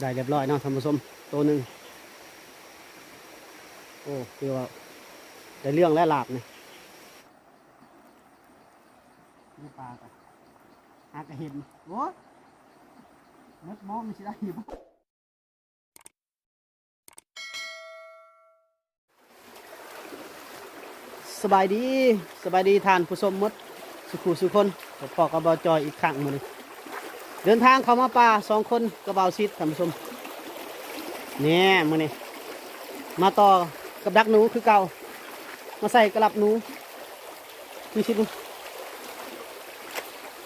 ได้เรียบร้อยเนาะท่านผู้ชมตัวหนึ่งโอ้คือว่าได้เรื่องและหลาบเนี่ยนี่ปลากันหากเห็นโอ้มดมอมันสิได้อยู่สบายดีสบายดีทานผู้ชมมดสุขุสุคนพอกับบอจอยอีกครั้งมือหนึง เดินทางเข้ามาป่าสองคนกระเบาซิดท่านผู้ชมเนี่ยมือนี้มาต่อกับดักหนูคือเก่า มาใส่กระลับหนูมีชิดดู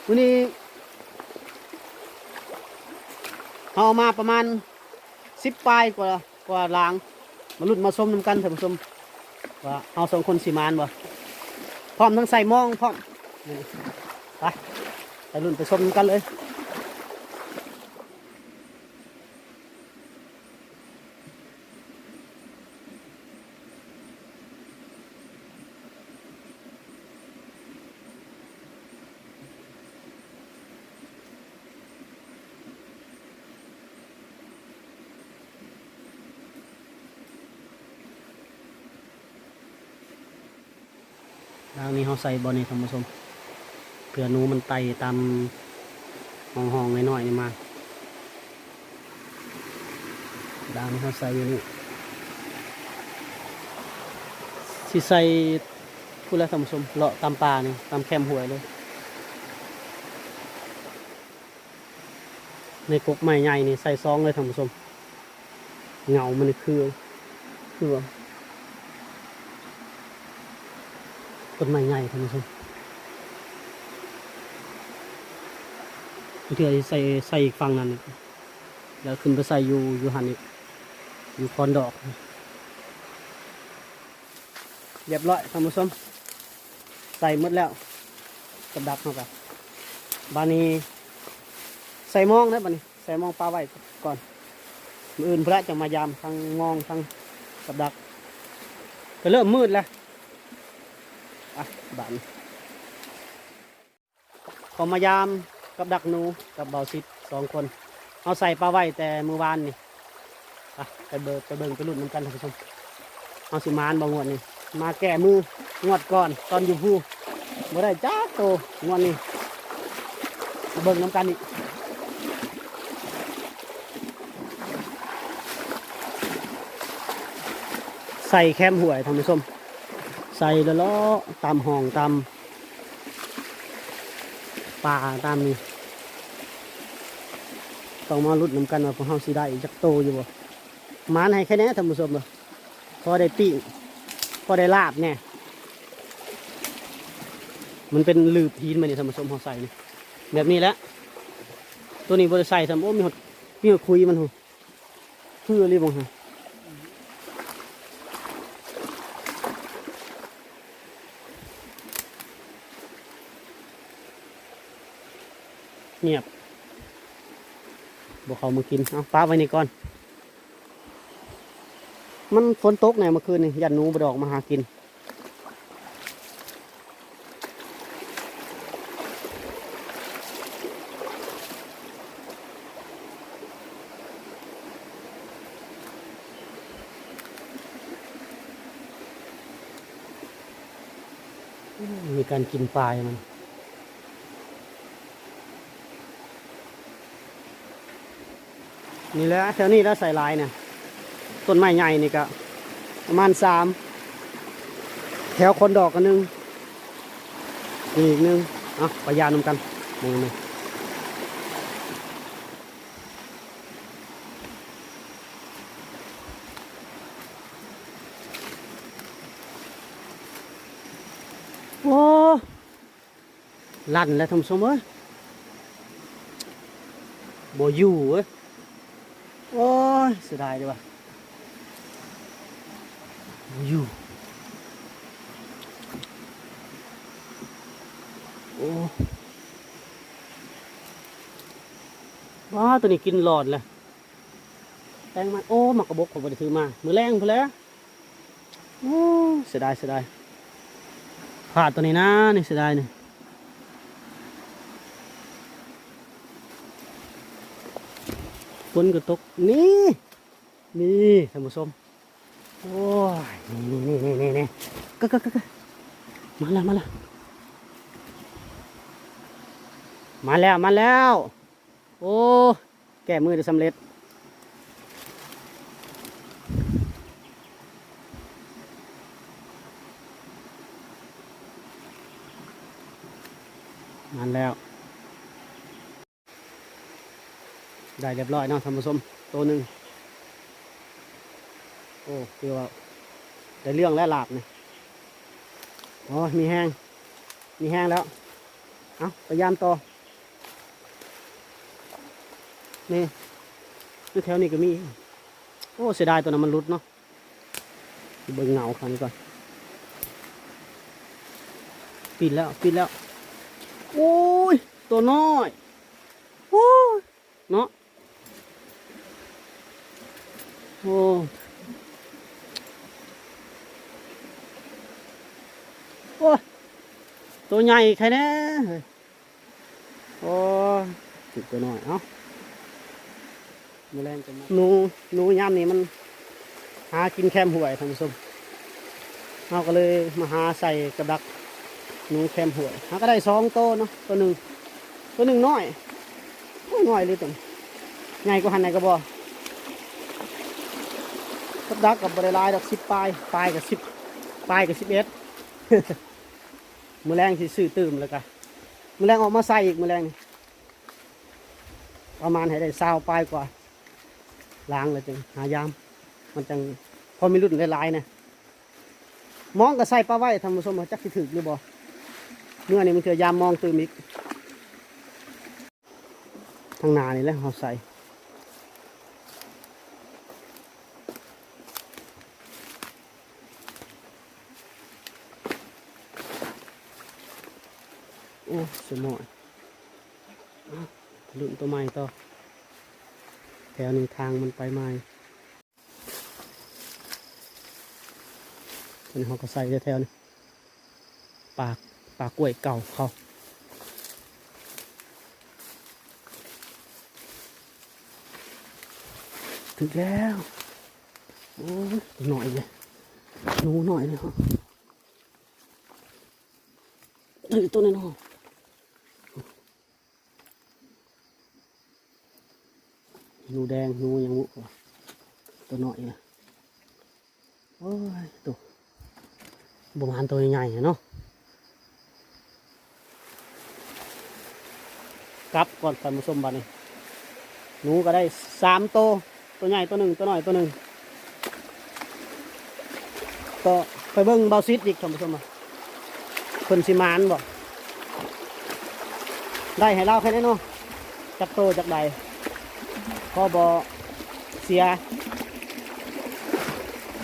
วันนี้เอามาประมาณสิบปลายกว่ากว่าล้าง มาลุ่นมาส้มน้ำกันท่านผู้ชมว่าเอาสองคนสีมานบ่พร้อมทั้งใส่มองพร้อมไปไปลุ่นไปส้มกันเลย ทางนี้เขาใส่บอลนี่ท่านผู้ชมเผื่อนูมันไตตามห้องห้องน้อยๆนี่มาดางนี้เขาใส่อยู่นี่สิใส่พูดแล้วท่านผู้ชมเลาะตามป่านี่ตามแคมป์หวยเลยในกกไม้ใหญ่นี่ใส่ซองเลยท่านผู้ชมเงามันคือคือว่า ต้นไม้ใหญ่ท่านผู้ชมเถื่อใส่ใส่อีกฝั่งนั้นแล้วขึ้นไปใส่อยู่อยู่หันอีกอยู่คอนดอกเรียบร้อยท่านผู้ชมใส่หมดแล้วกับดักเข้าไปบานี้ใส่มองนะบานี้ใส่มองปลาไว้ก่อนมืออื่นพระจะมายามทั้งมองทั้งกับดักก็เริ่มมืดแล้ว อะบานขอมายามกับดักหนูกับเบาซิดสองคนเอาใส่ปลาไว้แต่มือวานนี่อะไปเบิกไปเบิงไปรุ่นน้ำกันท่านผู้ชมเอาสิมานบางวดนี่มาแก้มืองวดก่อนตอนอยู่ผู้บ่ได้จ้าโตงวดนี้มาเบิ่งน้ำกันอีกใส่แคมหวยท่านผู้ชม ใส่แล้วล้อตามห้องตามป่าตามนี่ต้องมาลุ้นน้ำกันว่าพวกเฮาสิได้จักโตอยู่บ่หมานให้แค่นี้ท่านผู้ชมเลยพอได้ปิ้งพอได้ลาบแน่มันเป็นลืบหินมาเนี่ท่านผู้ชมเฮาใส่นี่แบบนี้แหละตัวนี้บ่ได้ใส่ทำโอ้มีหดมีหดคุยมันหูคืออะไรบ้างฮะ เงียบบอกเขามากินเอาป้าไว้นี่ก่อน มันฝนตกไงเมื่อคืนนี่ยันหนูบดออกมาหากินมีการกินปลายมัน นี่แหละแถวนี้แล้วใส่ลายเนี่ยต้นไม้ใหญ่นี่ก็ประมาณสามแถวคนดอกกันหนึ่งนี่อีกหนึ่งอาไปยานำกันมองเลยโอ้ลั่นแล้วทำสมเอ้ยบ่อยู่เว้ยโอ้ ยเสียดายดีว่ะอยู่โอ้ว้าตัวนี้กินหลอดเลยแตงมันโอ้หมักกระบอกผมไปถือมา มือแรงพอแล้วโอ้เสียดายเสียดายพลาดตัวนี้นะนี่เสียดายนี่ ฝนก็ตกนี่นี่ท่านผู้ชมโอ้ยนี่นี่นี่นี่นี่ก็ก็ก็ก็มาแล้วมาแล้วมาแล้วมาแล้ว โอ้แก้มือได้สำเร็จมาแล้ว ได้เรียบร้อยเนาะท่านผู้ชมตัวหนึ่งโอ้คือว่าได้เรื่องและหลาบเนี่ยโอ้มีแห้ง มีแห้งแล้ว เอาพยายามต่อ นี่นี่แถวนี้ก็มี โอ้เสียดายตัวนั้นมันรุดเนาะเบิ่งเงาคันนี้ก่อน ปิดแล้ว ปิดแล้ว โอ้ย ตัวน้อย โอ้ย เนาะ โอ้โอ้ตัวใหญ่ใครแน่เฮ้ยโอ้ติดตัวน้อย เอ้ามาแรงกันหนูหนูยามนี้มัน หากินแคมห่วยท่านผู้ชมเราก็เลยมาหาใส่กับดักหนูแคมห่วยหาก็ได้สองโตวเนาะตัวหนึ่งตัวหนึ่งน้อยน้อยเลยตัวใหญ่กว่าหันไหนก็บอก บดักกับบริลายดอกสิบปลายปลายกับสิบปลายกับสิบเอ็ดมือแรงที่ซื้อตื่มแล้วกันมือแรงออกมาใส่อีกมือแรงประมาณให้ได้ซาวปลายกว่าล้างเลยจังหายาม มันจังพอมีรุ่นหลายๆนะมองก็ใส่ปลาไว้ทำผสมจักสิถึกหรือบ่เมื่อนี่มันคือยามมองตื่มอีกทางนานี่แหละเขาใส่ โอ้สมอยเอารุ่นตัวใหม่ต่อ แถวนี้ทางมันไปใหม่อันนี้เขาก็ใส่แถวนี้ปากปากกล้วยเก่าเขาถึงแล้ว โอ้หน่อยเลยหนูหน่อยเลยครับเฮ้ยตัวนี้เนาะ หนูแดงหนูยังมุกว่ะตัวหน้อยนะโอ้ยตัวประมาณตัวใหญ่ๆอเนาะกลับก่อนท่านผู้ชมบัดนี้หนูก็ได้สามตัวตัวใหญ่ตัวหนึ่งตัวน้อยตัวหนึ่งก็ไปเบิ้งเบาซิดอีกท่านผู้ชมอะเพิ่นสิมานบ่ได้ให้เล่าแค่นี้เนาะจักโตจักใด พอบอเสีย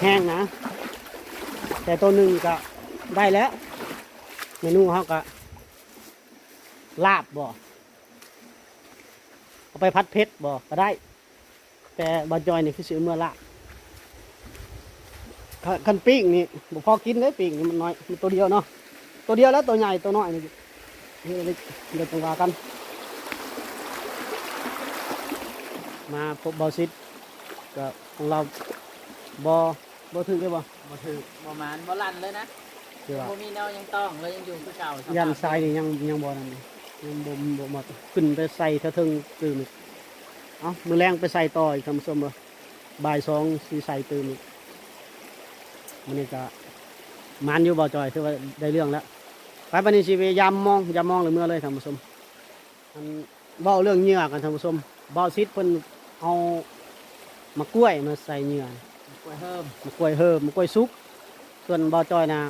แห้งนะ แต่ตัวหนึ่งก็ได้แล้วเมนูเขาก็ลาบบ่เอาไปพัดเพชรบ่ก็ได้ แต่บาจอยนี่คือซื้อเมื่อลาบคันคันปิ้งนี่บ่พอกินเลยปิ้งนี่มันน้อยมันตัวเดียวเนาะตัวเดียวแล้วตัวใหญ่ตัวน้อยนี่เดี๋ยวเดี๋ยวจังว่ากัน มาพบเบาซิดก็ของเราบอบอถึงได้บ่บ่ถือบ่หมานบ่ลั่นเลยนะคือว่าบ่มีแนวยังต้องเลยยังอยู่คือเก่าสภาพยันทรายนี่ยังยังบ่นั่นนี่ยังบ่บ่หมดขึ้นไปใส่เท่าเทึงตื่นอีกเอ้ามือแรงไปใส่ต่ออีกทำส้มบ่บ่ายสองสีใส่ตื่นอีกมันนี่ก็มันอยู่บ่จอยคือว่าได้เรื่องแล้วไปปานนี้สิไปยามมองยามมองเลยเมื่อเลยท่านผู้ชมมันเว้าเรื่องเหงื่อกันท่านผู้ชมเบาซิดเพิ่น เอามะกล้วยมาใส่เหงื่อกล้วยเพิ่มมะกล้วยเฮิมมะกล้วยซุก ส่วนบอจอยนะ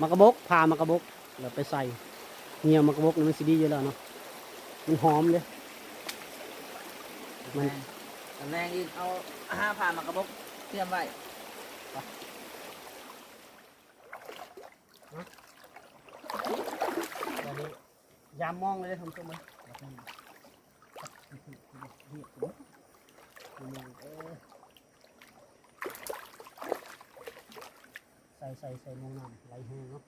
มะกระบกพามะกระบกแล้วไปใส่เงียวมะกระบกนี่มันสิดีอยู่แล้วเนาะมันหอมเลยมันตำแหน่งอีกเอาห้าผ่านมากระบอกเตรียมไว้ตอนนี้ยามมองเลยทำตัวมัน ใส่ใส่ใส่มงน้ำไหลแห้งเนาะ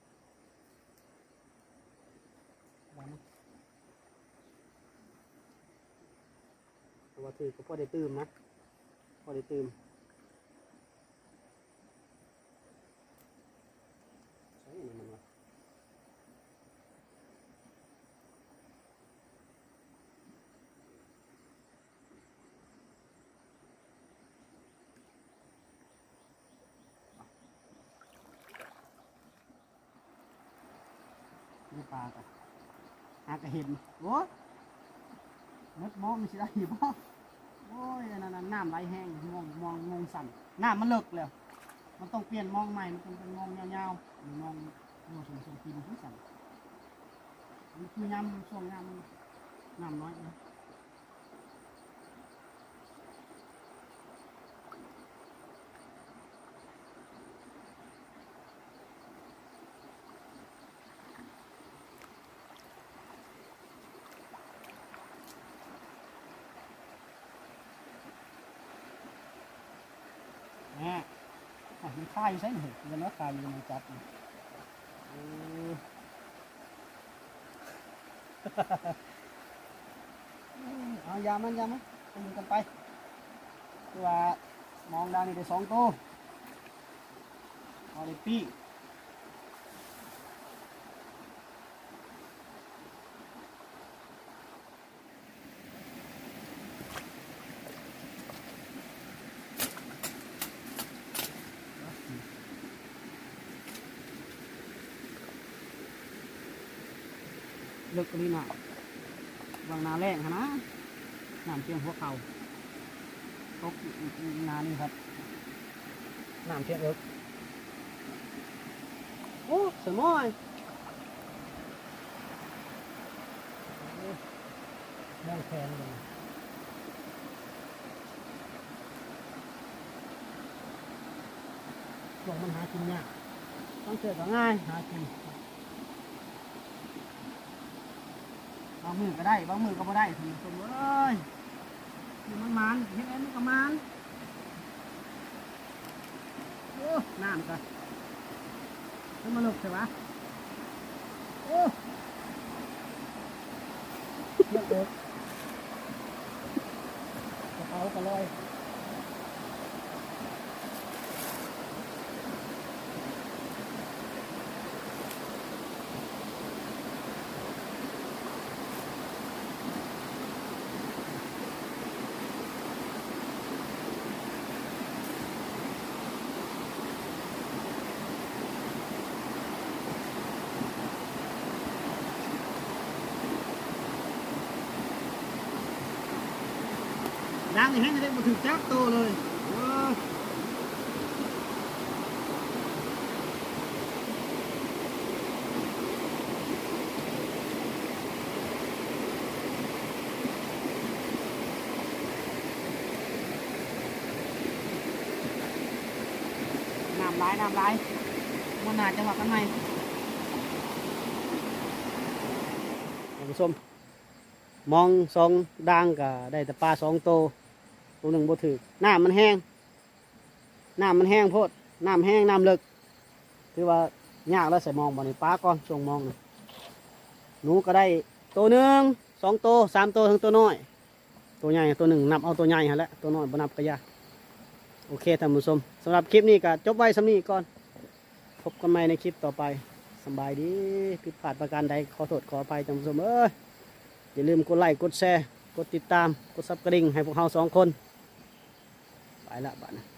วางมั้ยว่าถือก็พอได้ตื่มนะพอได้ตื่มใช่นี่มันวะ มีปลากันหากระเห็นโอ้มดมองมันสิได้อยู่บ่โอ้ยนั่นน่ะน้ำไหลแห้งมองมองมองสั่นน้ำมันเลิกแล้ว มันต้องเปลี่ยนมองใหม่ มันต้องเป็นมองยาวๆหรือมองมองสูงสูงปีนที่สั่นมันคือยำช่วงยำน้ำน้อยนะแหม่ อะมันคายอยู่ใช่ไหมมันว่าคายอยู่ในจับเออเอายามันยามันไปยิงกันไปตัว่ามองดาวนี่ได้สองตัวเอาเลยปี้ ลิกกรีน่ะวางนาแรงหนะน้ำเพียงหัวเข่าตกนานี่ครับน้ำเพียงเอิกโอ้สมอยมองแทนเลยช่วงมันหากินยากต้องเกิดก็ง่ายหากิน บางมือก็ได้ บางมือก็ไม่ได้ถึงคนเอ้ยนี่มันมันเห็นไหมมันก็มันโอ้น้ำก็มันมาลุกใช่ปะโอ้เยอะเลยกระเป๋าก็ลอยยางนี่แห้งได้มากโตเลอย น้ำลายมันหนาจังหวะกันไหมท่านผู้ชมมอง ตัวหนึ่งบ่ถือน้ำมันแห้งน้ำมันแห้งโพดน้ำแห้งน้ำเลิกคือว่ายากแล้วใส่มองบ่นี่ปลาก่อนช่วงมองนี่หนูก็ได้ตัวหนึ่งสองตัวสามตัวถึงตัวน้อย ตัวใหญ่ตัวหนึ่งนับเอาตัวใหญ่ฮะแหละตัวน้อยบ่นับก็ยาโอเคท่านผู้ชมสำหรับคลิปนี้ก็จบไว้สำนี้ก่อน พบกันใหม่ในคลิปต่อไปสบายดีผิดพลาดประการใดขอโทษขออภัยท่านผู้ชมเอ้ยอย่าลืมกดไลค์กดแชร์กดติดตามกดซับกระดิ่งให้พวกเราสองคน ไปละบ้านนะ